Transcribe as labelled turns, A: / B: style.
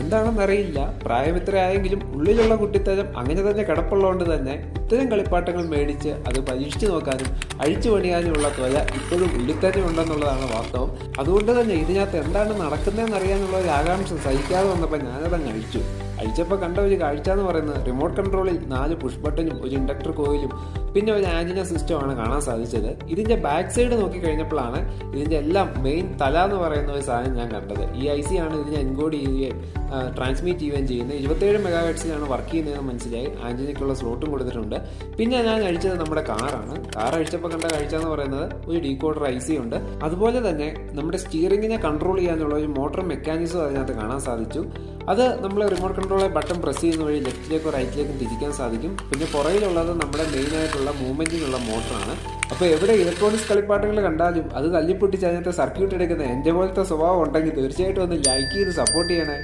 A: എന്താണെന്നറിയില്ല. പ്രായം ഇത്രയായെങ്കിലും ഉള്ളിലുള്ള കുട്ടിത്തരം അങ്ങനെ തന്നെ കിടപ്പുള്ളതുകൊണ്ട് തന്നെ ഇത്തരം കളിപ്പാട്ടങ്ങൾ മേടിച്ച് അത് പരീക്ഷിച്ചു നോക്കാനും അഴിച്ചു പണിയാനുമുള്ള ത്വര ഇപ്പോഴും ഉള്ളിൽ തന്നെ ഉണ്ടെന്നുള്ളതാണ് വാസ്തവം. അതുകൊണ്ട് തന്നെ ഇതിനകത്ത് എന്താണ് നടക്കുന്നതെന്ന് അറിയാനുള്ള ഒരു ആകാംക്ഷ സഹിക്കാതെ വന്നപ്പോൾ ഞാനതങ്ങ് അഴിച്ചു. അഴിച്ചപ്പോൾ കണ്ട ഒരു കാഴ്ച എന്ന് പറയുന്നത് റിമോട്ട് കൺട്രോളിൽ നാല് പുഷ് ബട്ടനും ഒരു ഇൻഡക്ടർ കോയിലും പിന്നെ ഒരു ആന്റിന സിസ്റ്റമാണ് കാണാൻ സാധിച്ചത്. ഇതിന്റെ ബാക്ക് സൈഡ് നോക്കി കഴിഞ്ഞപ്പോഴാണ് ഇതിന്റെ എല്ലാം മെയിൻ തല എന്ന് പറയുന്ന ഒരു സാധനം ഞാൻ കണ്ടത്. ഈ ഐ സി ആണ് ഇതിനെ എൻകോഡ് ചെയ്യുകയും ട്രാൻസ്മിറ്റ് ചെയ്യുകയും ചെയ്യുന്നത്. ഇരുപത്തേഴ് മെഗാ ഹെഡ്സിലാണ് വർക്ക് ചെയ്യുന്നതെന്ന് മനസ്സിലായി. ആന്റിനയ്ക്കുള്ള സ്ലോട്ടും കൊടുത്തിട്ടുണ്ട്. പിന്നെ ഞാൻ അഴിച്ചത് നമ്മുടെ കാറാണ് കാർ അഴിച്ചപ്പോൾ കണ്ട കാഴ്ച എന്ന് പറയുന്നത് ഒരു ഡീകോഡർ ഐ സി ഉണ്ട്. അതുപോലെ തന്നെ നമ്മുടെ സ്റ്റിയറിങ്ങിനെ കൺട്രോൾ ചെയ്യാനുള്ള ഒരു മോട്ടോർ മെക്കാനിസം അതിനകത്ത് കാണാൻ സാധിച്ചു. അത് നമ്മൾ റിമോട്ട് കൺട്രോളെ ബട്ടൺ പ്രസ് ചെയ്യുന്ന വഴി ലെഫ്റ്റിലേക്കോ റൈറ്റിലേക്കും തിരിക്കാൻ സാധിക്കും. പിന്നെ പുറയിലുള്ളത് നമ്മുടെ മെയിൻ ആയിട്ടുള്ള മൂവ്മെന്റിനുള്ള മോട്ടറാണ് അപ്പോൾ എവിടെ ഇലക്ട്രോണിക്സ് കളിപ്പാട്ടങ്ങൾ കണ്ടാലും അത് തല്ലിപ്പൊട്ടിച്ച് അതിനകത്ത് സർക്യൂട്ട് എടുക്കുന്ന എന്റെ പോലത്തെ സ്വഭാവം ഉണ്ടെങ്കിൽ തീർച്ചയായിട്ടും ഒന്ന് ലൈക്ക് ചെയ്ത് സപ്പോർട്ട് ചെയ്യണേ.